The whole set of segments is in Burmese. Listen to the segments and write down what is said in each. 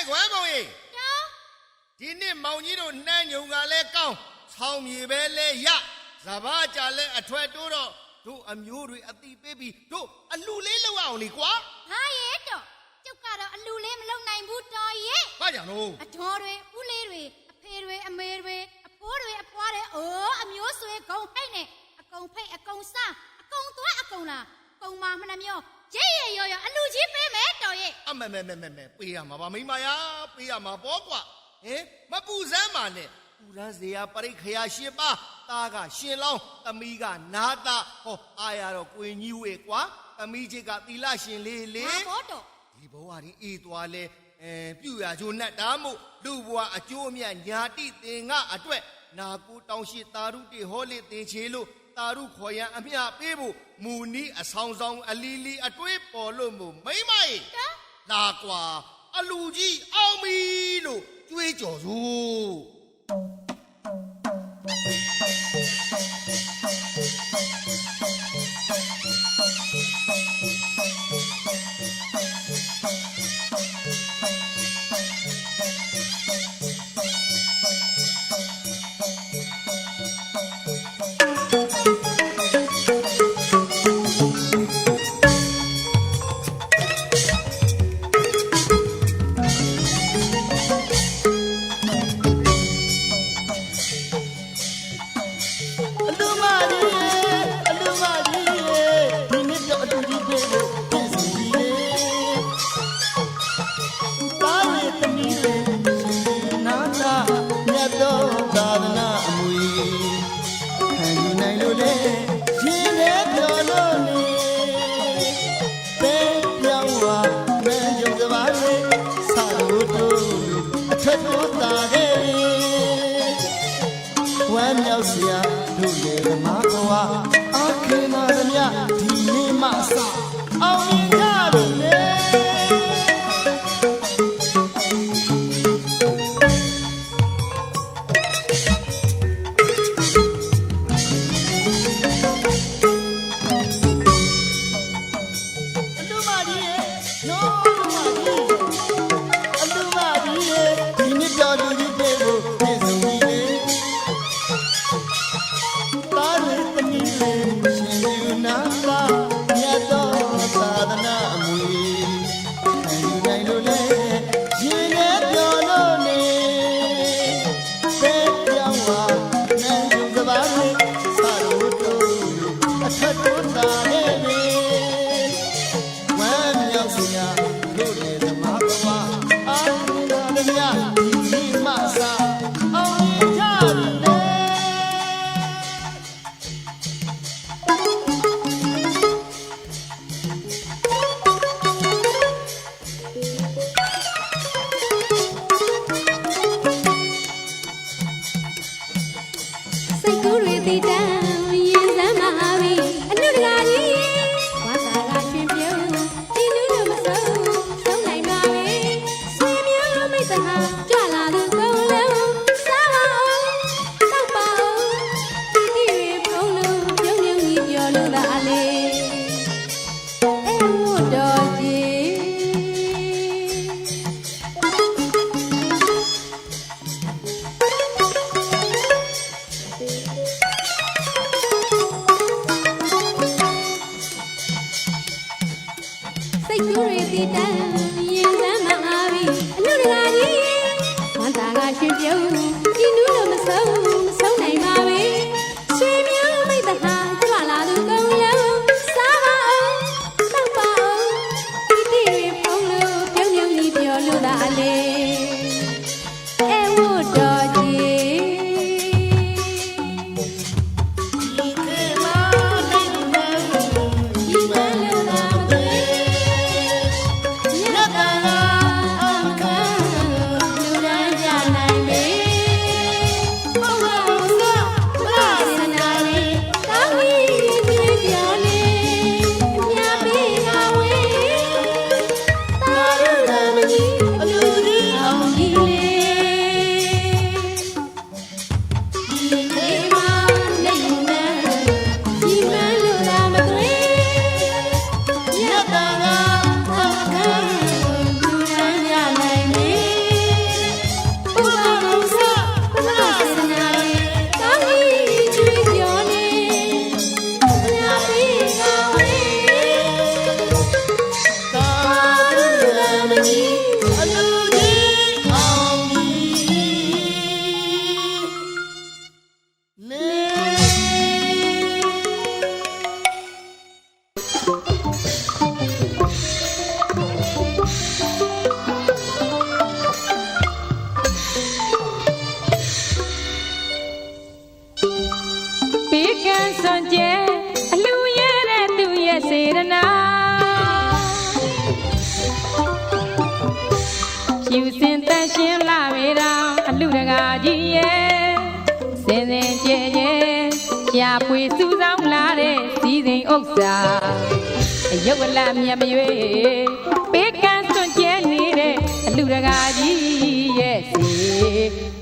အေးခွဲမုံကြီးနော်ဒီနှစ်မောင်ကြီးတို့နှမ်းညုံကလည်းကောင်းဆောင်းမြေပဲလဲရစဘာကြလဲအထွက်တိုးတော့တို့အမျိုးတွေအတိပေးပြီးတို့အလူလေးလောက်အောင်လေကွာဟာရဲ့တော့ကျုပ်ကတော့အလူလေးမလုံနိုင်ဘူးတော်ရဲ့ဘာကြောင့်လို့အတော်တွေဦးလေးတွေအဖေတွေအမေတွေအဖိုးတွေအဖွားတွေအိုးအမျိုးဆွေဂုံဖိတ်နဲ့အကုံဖိတ်အကုံစားအကုံသွားအကုံလာကုံမမနှမျိုး ရဲရဲရော်ရော်အလူကြီးပေးမယ်တော်ရဲ့အမမဲမဲမဲမဲပေးရမှာပါမိမယာပေးရမှာပေါ့ကွာဟင်မပူစမ်းပါနဲ့ပူရန်စရာပရိခယာရှင်ပါသားကရှင်လောင်းသမီးကနာတာဟောအားရတော့ကိုင်ကြီးဝေကွာသမီးချစ်ကသီလရှင်လေးလေဟာဘောတော့ဒီဘဝဒီအေးသွားလဲအဲပြုရချိုးနဲ့တားမို့လူဘဝအကျိုးအမြတ်ညာတိသင်္ငအတွက်နာကူတောင်းရှိတာရုတေဟောလေသင်ချေလို့ တာရုခေါ်ရန်အမျှပေးဖို့မူနီးအဆောင်ဆောင်အလီလီအတွေးပေါ်လို့မို့မိမ့်မိုင်တော်လာကွာအလူကြီးအောင်ပြီလို့ကြွေးကြော်စို့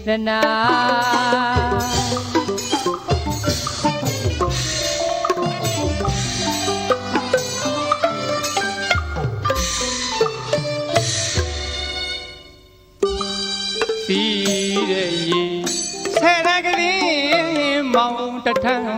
ရနာစီးတဲ့ရေဆယ်ရကလေးမောင်တထမ်း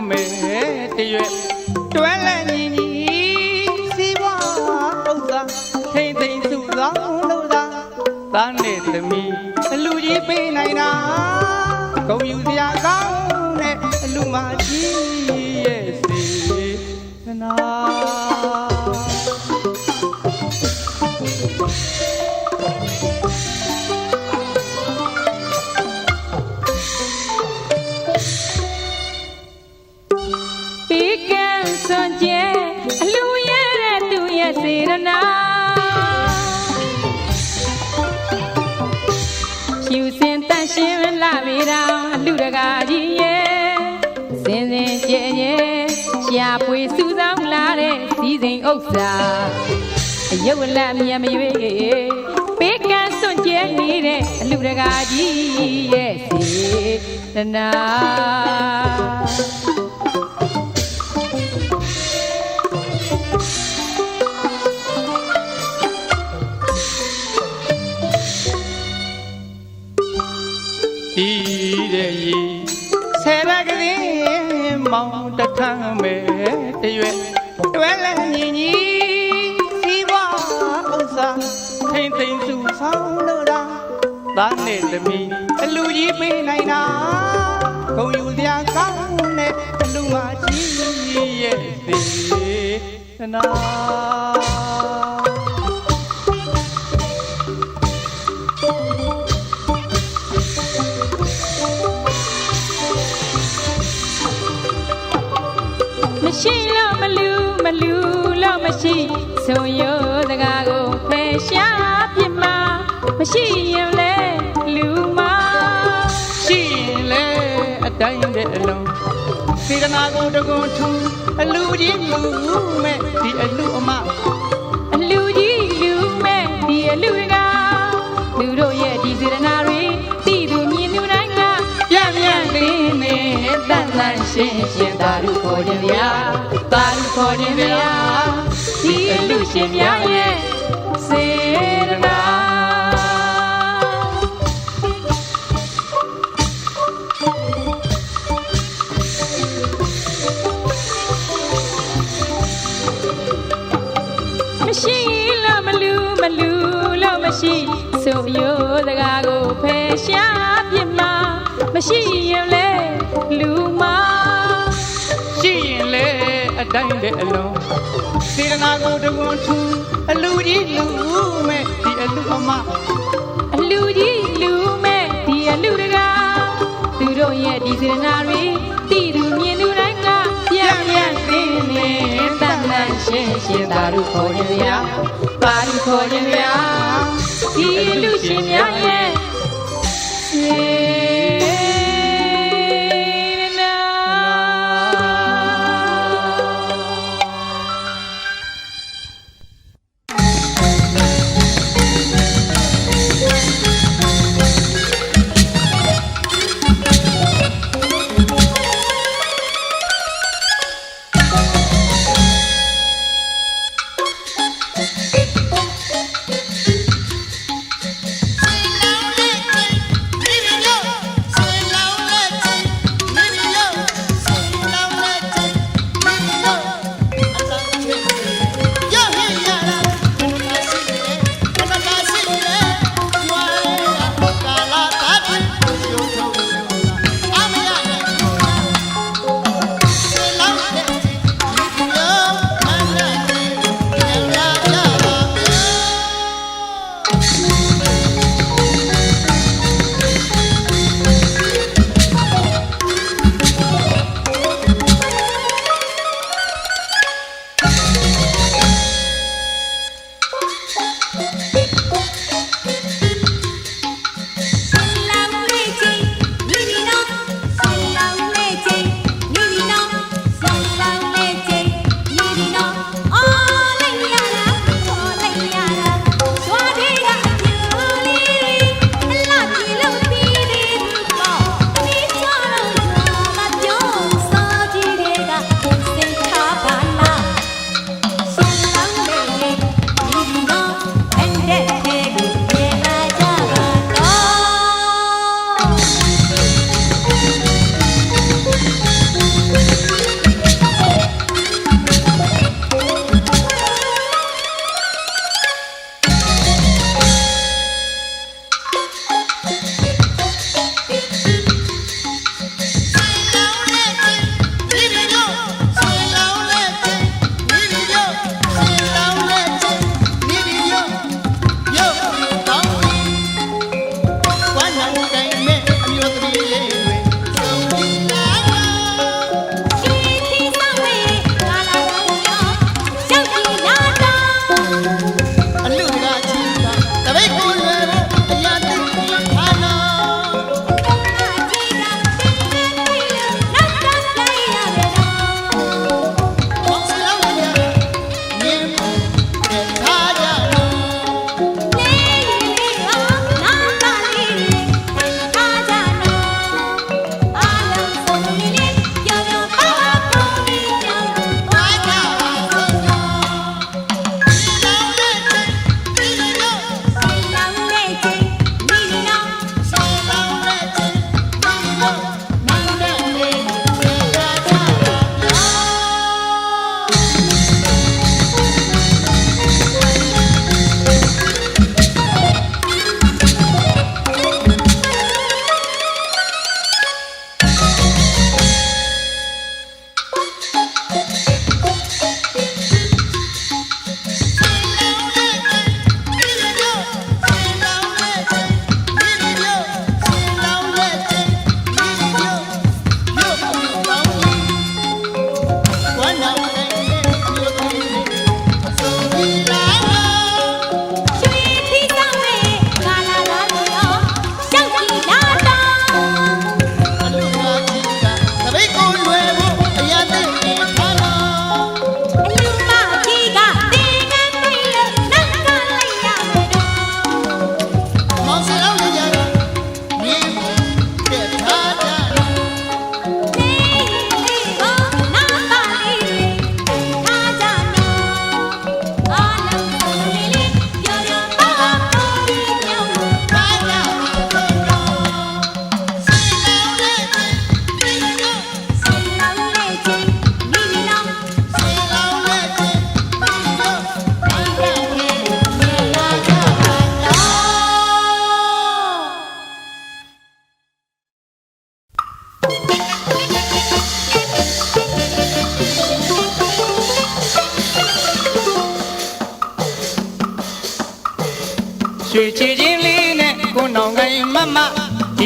ရဲ့စေရနာဖြူစင်တန့်ရှင်းလာပေတာအလူတကာကြီးရဲ့စင်စင်ကြဲကြဲရှာပွေစူးစောင်းလာတဲ့စီစဉ်ဥစ္စာအယုတ်အလတ်မြတ်မရွေပေကန်းစွန့်ကျဲနေတဲ့အလူတကာကြီးရဲ့စေရနာ င်တထမ်းမဲတရွဲ့တွဲလဲညီညီစီးပွားဥစ္စာထိမ့်သိမ့်စုဆောင်လို့တာသားနဲ့သမီးအလူကြီးပေးနိုင်တာဂုံယူစရာကောင်းတဲ့အလူမကြီးရဲ့စေနာ လူမလူလို့မရှိဆိုရိုးစကားကိုဖယ်ရှားပြစ်မှာမရှိရင်လဲလူမရှိရင်လေအတိုင်းတဲ့အလုံးစေတနာကိုတကွန်ထူအလူကြီးလူမဲ့ဒီအလူအမ တန်တန်ရှင်းရှင်းသာဓုခေါ်ခြင်းဗျာသာဓုခေါ်ခြင်းဗျာဒီအလူရှင်များရဲ့စေတနာမရှိလို့မလူမလူလို့မရှိဆိုရိုးစကားကိုဖယ်ရှားပြစ်မှာမရှိရင်လဲလူ တိုင်းတဲ့အလုံးစေတနာကိုတကွန်ထူအလူကြီးလူမဲ့ဒီအလူအမအလူကြီးလူမဲ့ဒီအလူတကာသူတို့ရဲ့ဒီစေတနာတွေတည်သူမြင်သူတိုင်းကပြန့်ပြန့်သိနေတန်တန်ရှင်းရှင်းသာဓုခေါ်ခြင်းဗျာပါဓုခေါ်ခြင်းဗျာဒီလူရှင်များရဲ့စေ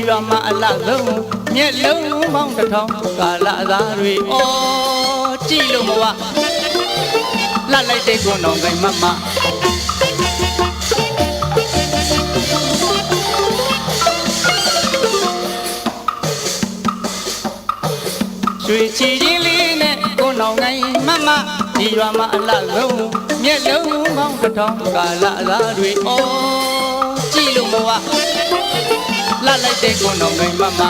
ဒီရွာမှာအလှဆုံးမျက်လုံးပေါင်းတစ်ထောင်ကာလသားတွေအော်ကြည့်လို့မဝလှလိုက်တဲ့ကိုနောင်ကိုင်းမမရွှေချီချင်းလေးနဲ့ကိုနောင်ငိုင်းမမဒီရွာမှာအလှလုံးမျက်လုံးပေါင်းတစ်ထောင်ကာလသားတွေအော်ကြည့်လို့မဝ လှလိုက်တဲ့ကိုနောင်ငိုင်းမမ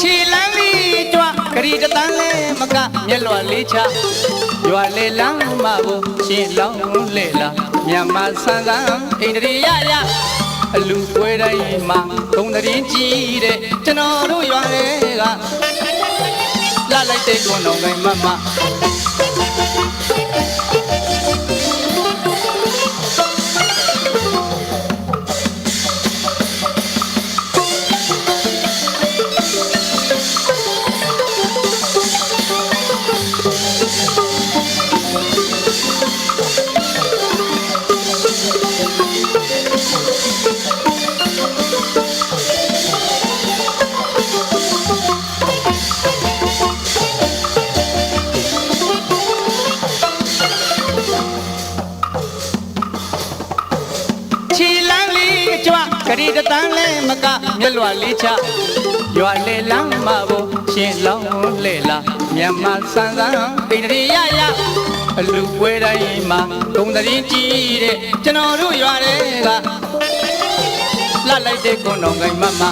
ခြေလန်းလေးကြွခရီးတန်းလဲမကမျက်လွယ်လေးချရွာလေလမ်းမဖို့ရှင်းလောင်းလေလာမြန်မာဆန်းဆန်းအိန္ဒြေရရအလူပွဲတိုင်းမှာဂုံတရင်ကြီးတဲ့ကျွန်တော်တို့ရွာတွေကလာလိုက်တဲ့ကိုယ်တော်ကိုင်းမမ ကြွခရီးတန်းလဲမကမျက်လွယ်လေးချရွာလေလမ်းမဖို့ရှင်းလောင်းလေလာမြန်မာဆန်းဆန်းအိန္ဒြေရရအလူပွဲတိုင်းမှာဂုံတရင်ကြီးတဲ့ကျွန်တော်တို့ရွာတွေကလှလိုက်တဲ့ကိုယ်တော်ကိုင်းမမ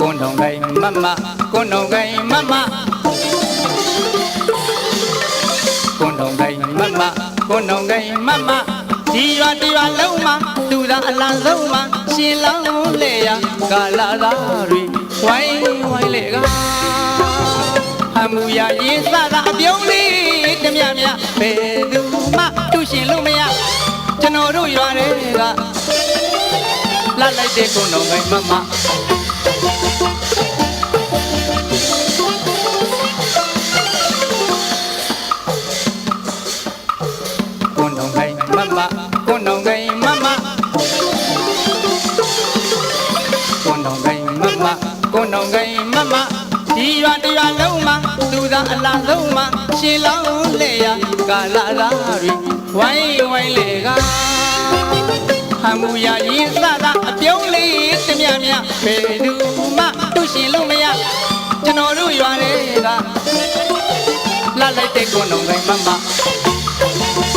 ကွန်တော်ကိုင်မမကွန်တော်ကိုင်မမ ကွန်တော်ကိုင်မမကွန်တော်ကိုင်မမဒီရွာဒီရွာလုံးမှာသူသာအလားဆုံးမှာရှင်လောင်းလေရကာလာသားတွေဝိုင်းဝိုင်းလေကဟမှုရရေးစတာအပြုံးလေးတမြမြဘယ်သူမှသူရှင်လို့မရကျွန်တော်တို့ရွာတွေကလှလိုက်တဲ့ကွန်တော်ကိုင်မမ ကွန်တော်ကိုင်မမဒီရွာတရွာလုံးမှာသူသာအလားဆုံးမှာရှင်လောင်းလေရကာလာလာရီဝိုင်းဝိုင်းလေကဟမှုရရင်စတာအပြုံးလေးတမြမြဘယ်သူမှသူရှင်လို့မရကျွန်တော်တို့ရွာတွေကလှလိုက်တဲ့ကွန်တော်ကိုင်မမ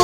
မ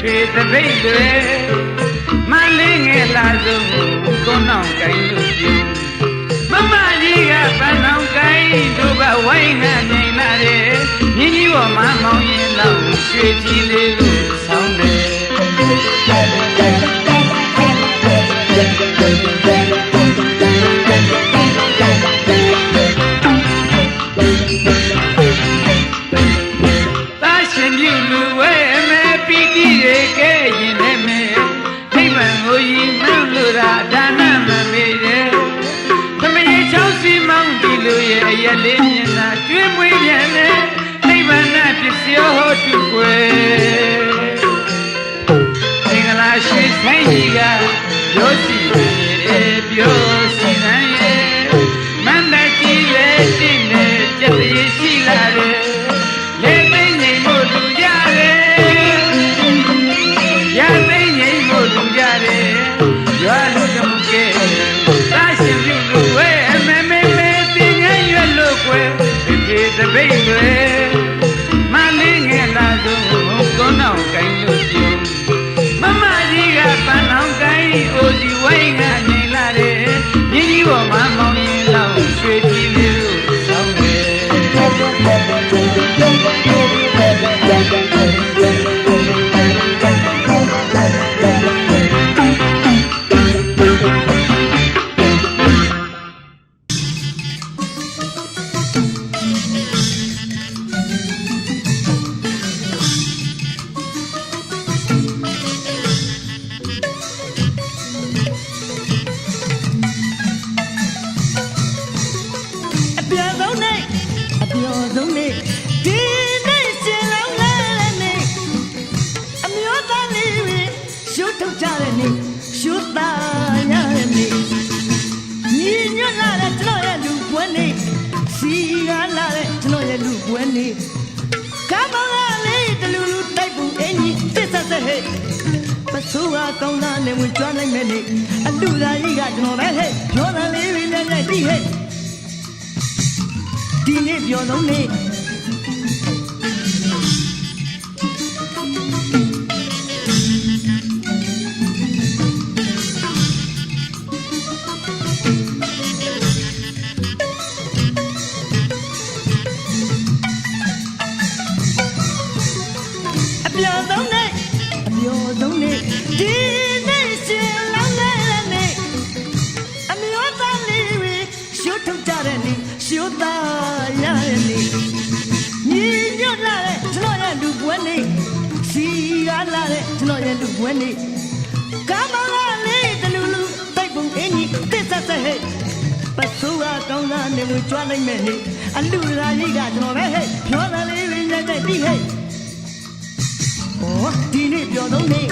ရွှေသပိတ်တွေမလေးငယ်လာဆုံးကိုနှောင်းကိုင်းလို့ပြုမမကြီးကပန်းနှောင်းကိုင်းတို့ဘဝိုင်းနှံနေလာတယ်မြင်းကြီးပေါ်မှာမောင်းရင်တော့ရွှေကြီးလေးလို့ဆောင်းတယ် ဝဲနေကမ္ဘာလေးတလူလူတိတ်ပုံအင်းကြီးတစ္ဆတ်ဆက်ဟဲ့ပစိုးကကောင်းသားနေဝင်ကြွလိုက်မယ်နေအလူရာကြီးကကျွန်တော်ပဲဟဲ့ပြောလာလေးရင်းတဲ့တိဟဲ့ဩဒီနေ့ပြောတော့နေ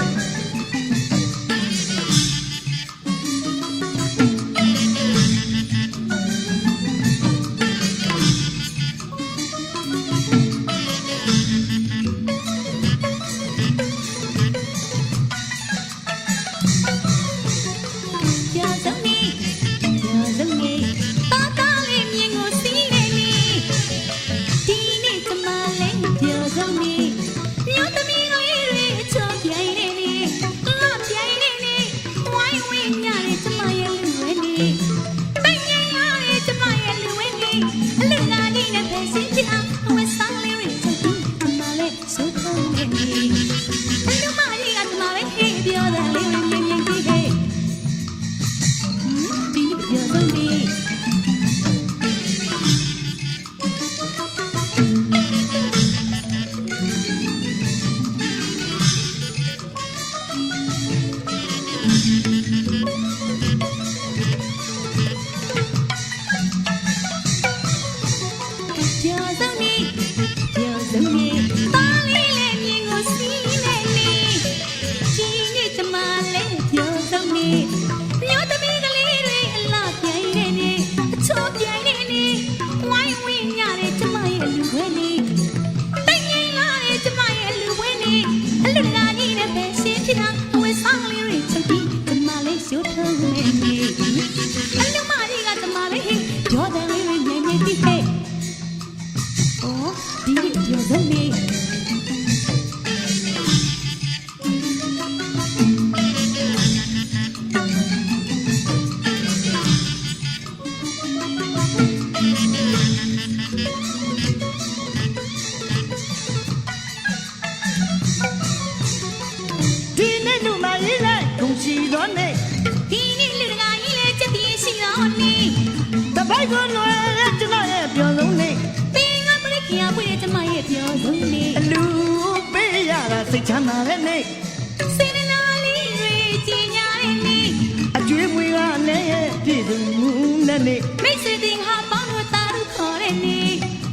မှုနဲ့နေမိတ်ဆွေတင်ဟာပေါင်းလို့တာတို့ခေါ်တဲ့နေ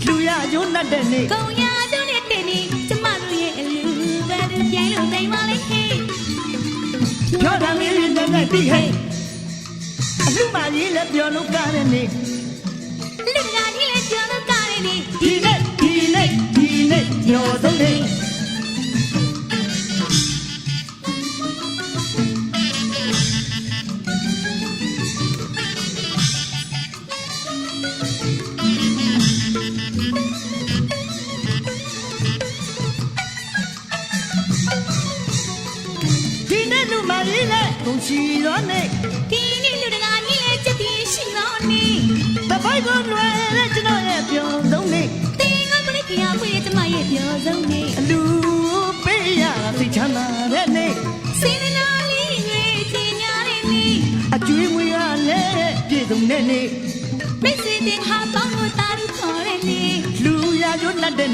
လူရကျိုးနဲ့တဲ့နေကုံရကျုံးနဲ့တဲ့နေကျမတို့ရဲ့အလူပဲသူပြိုင်လို့နိုင်ပါလေဟေးပြောတာလေးနဲ့နဲ့တိဟဲ့အလူမရေးလည်းပြောလို့ကားတဲ့နေ ဒီနေ့လူမလေးနဲ့ဂုံရှိတော်နေဒီနေ့လူတကာကြီးလဲချက်ပြင်းရှိတော်နေတပိုက်ကိုလွယ်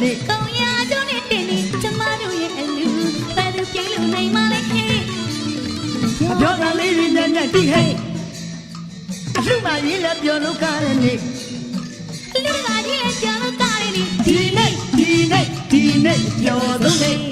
ကျိုးနဲ့တဲ့နေကုံရကျုံးနဲ့တဲ့နေကျမတို့ရဲ့အလူပဲသူပြိုင်လို့နိုင်ပါလေဟေးအပြောတာလေးတွေနဲ့နဲ့တိဟဲ့အလူမရေးလည်းပြောလို့ကားတဲ့နေလူတကာကြီးလဲပြောလို့ကားတဲ့နေဒီနေ့ဒီနေ့ဒီနေ့ပြော